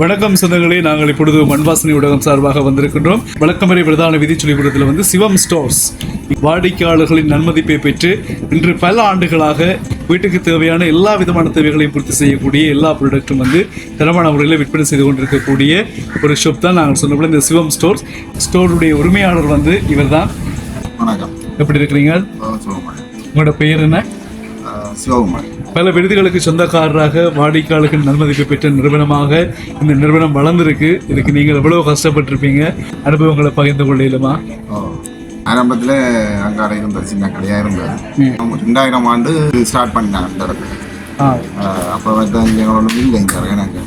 வணக்கம் சொந்தங்களே நாங்கள் இப்பொழுது மண்வாசனை ஊடகம் சார்பாக வந்திருக்கின்றோம். வழக்கமுறை பிரதான விதிச்சுழிபுரத்தில் வந்து சிவம் ஸ்டோர்ஸ். வாடிக்கையாளர்களின் நன்மதிப்பை பெற்று இன்று பல ஆண்டுகளாக வீட்டுக்கு தேவையான எல்லா விதமான தேவைகளையும் பூர்த்தி செய்யக்கூடிய எல்லா ப்ராடக்ட்டும் வந்து தரமான முறையில் விற்பனை செய்து கொண்டிருக்கக்கூடிய ஒரு ஷாப் தான் நாங்கள் சொன்னபோல இந்த சிவம் ஸ்டோர்ஸ். ஸ்டோருடைய உரிமையாளர் வந்து இவர்தான். வணக்கம். எப்படி இருக்கிறீங்க? உங்களோட பெயர் என்ன? சிவகுமார். பல விருதுகளுக்கு சொந்தக்காரராக வாடிக்கையாளர்கள் நன்மதிப்பை பெற்ற நிறுவனமாக இந்த நிறுவனம் வளர்ந்திருக்கு. இதுக்கு நீங்கள் எவ்வளவு கஷ்டப்பட்டிருப்பீங்க? அனுபவங்களை பகிர்ந்து கொள்ளையிலுமா ஆரம்பத்தில் அங்காட இருந்த சின்ன கடையாக இருந்தது ரெண்டாயிரம் ஆண்டு ஸ்டார்ட் பண்ணேன் அந்த இடத்துல. அப்போ வந்து எங்களோட இல்லை இங்கே எனக்கு.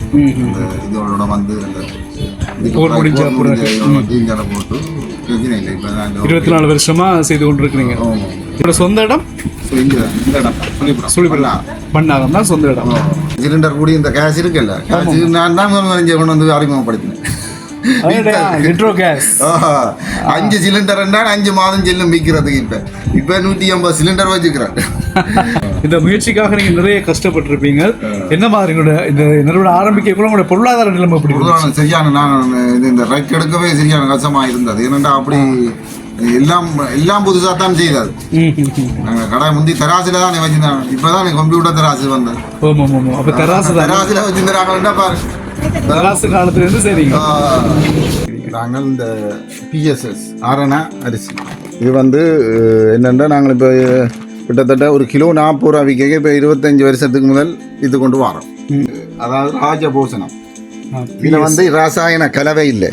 இந்த இதோட வந்து அந்த போர் முடிஞ்ச போட்டு பிரச்சனை இல்லை. இப்போ நாங்கள் இருபத்தி நாலு வருஷமா செய்து கொண்டிருக்கிறீங்க. உங்களோட சொந்த இடம்? இங்கே இந்த இடம். சுழிபுரம் பண்ணாகம் தான் சொந்த இடம். சிலிண்டர் கூடி இந்த கேஸ் இருக்குல்ல? கேஸ் நான் தான் இங்கே கொண்டு வந்து அறிமுகப்படுத்தினேன். அஞ்சு சிலிண்டர் அஞ்சு மாதம் செல்லும் விற்கிறதுக்கு இப்ப. இப்ப நூத்தி ஐம்பது சிலிண்டர் வச்சுக்கிறேன். இந்த முயற்சிக்காக நீங்க நிறைய கஷ்டப்பட்டிருப்பீங்க. என்ன மாதிரி இந்த நிறுவனம் ஆரம்பிக்க கூட உங்களோட பொருளாதார நிலைமை எப்படி சரியான நான் இந்த ரெக் எடுக்கவே சரியான கஷ்டமா இருந்தது. ஏனென்றா அப்படி எல்லாம் எல்லாம் புதுசாக தான் ம். நாங்கள் கடை முந்தி தராசில தான் வச்சிருந்தாங்க. இப்பதான் கம்ப்யூட்டர் தராசு வந்தது. ஆமா ஆமா ஆமா அப்ப தராசு தான்? தராசில வச்சிருந்தாங்கன்னா பாரு தராசு காலத்துல இருந்து சரிங்க நாங்கள் இந்த பிஎஸ்எஸ் ஆரணா அரிசி. இது வந்து என்னென்னா நாங்கள் இப்போ கிட்டத்தட்ட ஒரு கிலோ நாற்பது ரூபா விற்க இப்போ இருபத்தஞ்சு வருஷத்துக்கு முதல் இது கொண்டு வரோம். அதாவது ராஜபோசனம் இதில் வந்து ரசாயன கலவை இல்லை.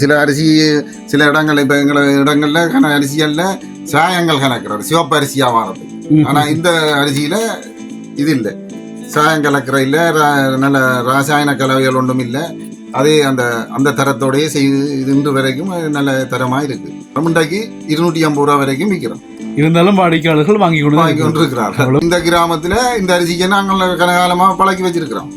சில அரிசி சில இடங்கள் இப்போ எங்களை இடங்கள்ல கன அரிசிகளில் சாயங்கள் கலக்கிறது சிவப்பு அரிசியாக வாரது ஆனால் இந்த அரிசியில் இது இல்லை. சாயம் கலக்கிற இல்லை நல்ல ராசாயன கலவைகள் ஒன்றும் இல்லை. அதே அந்த அந்த தரத்தோடயே செய்து இது இன்று வரைக்கும் நல்ல தரமாக இருக்கு. முண்டைக்கு இருநூற்றி ஐம்பது ரூபா வரைக்கும் விற்கிறோம் இருந்தாலும் வாடிக்கையாளர்கள் வாங்கி கொண்டு வாங்கி கொண்டு இருக்கிறார்கள் இந்த கிராமத்தில் இந்த அரிசிக்கு நாங்கள் கனகாலமாக பழக்கி வச்சிருக்கிறோம்.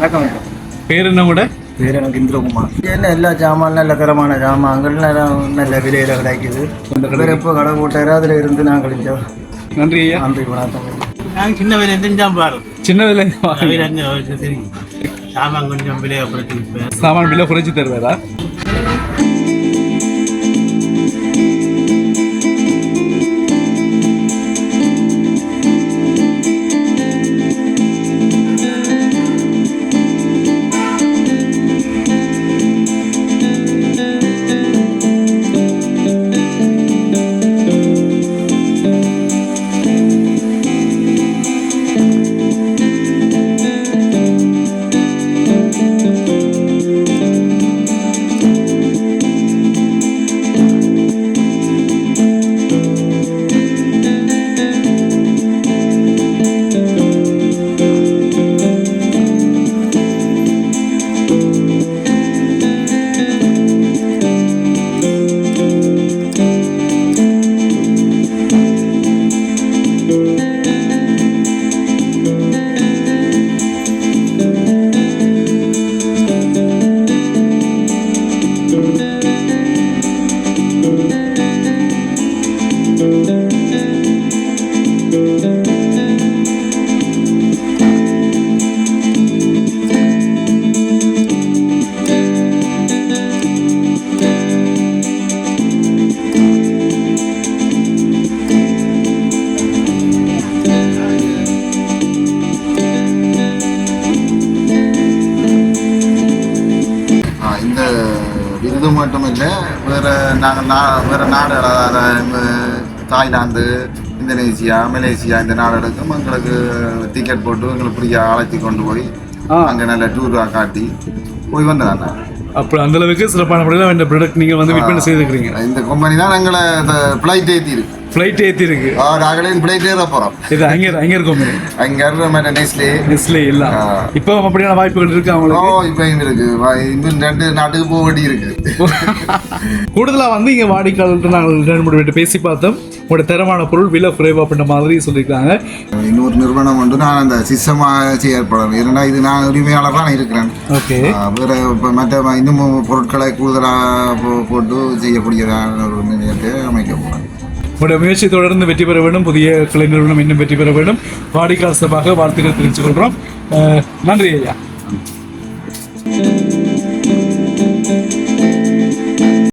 வணக்கம். பேர் என்ன கூட பேர் எனக்கு இந்திரகுமார். என்ன எல்லா ஜாமான் நல்ல தரமான ஜாமான்கள் நல்ல நல்ல விலையில கிடைக்குது. வேற இப்போ கடை போட்டாரு அதில் இருந்து நாங்கள் இங்கே நன்றி ஐயா. நன்றி வணக்கம் நான் சின்ன விலை செஞ்சான் பாரு. சின்னதுல விலை சாமான் கொஞ்சம் விலையை குறைச்சி சாமான் பில்ல குறைச்சி தருவாரா? மட்டும் இல்லை வேற நாங்கள் நா வேறு நாடுகள் அதாவது தாய்லாந்து இந்தோனேசியா மலேசியா இந்த நாடுகளுக்கும் எங்களுக்கு டிக்கெட் போட்டு எங்களை பிடிக்க அழைச்சி கொண்டு போய். அங்கே நல்ல டூர் காட்டி போய் வந்தேன் நான் அப்போ அந்த அளவுக்கு சிறப்பான முறையில் இந்த ப்ராடக்ட் நீங்கள் வந்து விற்பனை செய்திருக்கிறீங்க. இந்த கம்பெனி தான் எங்களை ஃப்ளைட் ஏற்றி இருக்கு ஃப்ளைட் ஏற்றி இருக்கு நாங்களே ஃப்ளைட் ஏற போகிறோம் இது அங்கே அங்கே இருக்கும் அங்கே இருக்கிற நெஸ்லே. நெஸ்லே எல்லாம் ஆ. இப்போ அப்படியான வாய்ப்புகள் இருக்கு ஓ அவங்களுக்கு இப்போ இங்கே இருக்கு. இன்னும் ரெண்டு நாட்டுக்கு போக வேண்டி இருக்கு. கூடுதலாக வந்து இங்கே வாடிக்கையாளர்கிட்ட நாங்கள் ரெண்டு மூணு பேசி பார்த்தோம். உங்களோட தரமான பொருள் விலை குறைவா அப்படின்ற மாதிரி சொல்லியிருக்காங்க. இன்னொரு நிறுவனம் வந்து நான் அந்த சிஸ்டமாக செயற்படுறேன் ஏன்னா இது நான் உரிமையாளர் தான் இருக்கிறேன். ஓகே. ஆ, வேற இப்போ மற்ற இன்னும் பொருட்களை கூடுதலாக போட்டு செய்யக்கூடியதான ஒரு நிலையத்தை அமைக்க போகிறேன் உங்களுடைய முயற்சி தொடர்ந்து வெற்றி பெற வேண்டும். புதிய கலைஞர்களும் இன்னும் வெற்றி பெற வேண்டும். வாடிக்காசமாக வாழ்த்துக்கள் தெரிவித்துக் கொள்கிறோம். நன்றி ஐயா.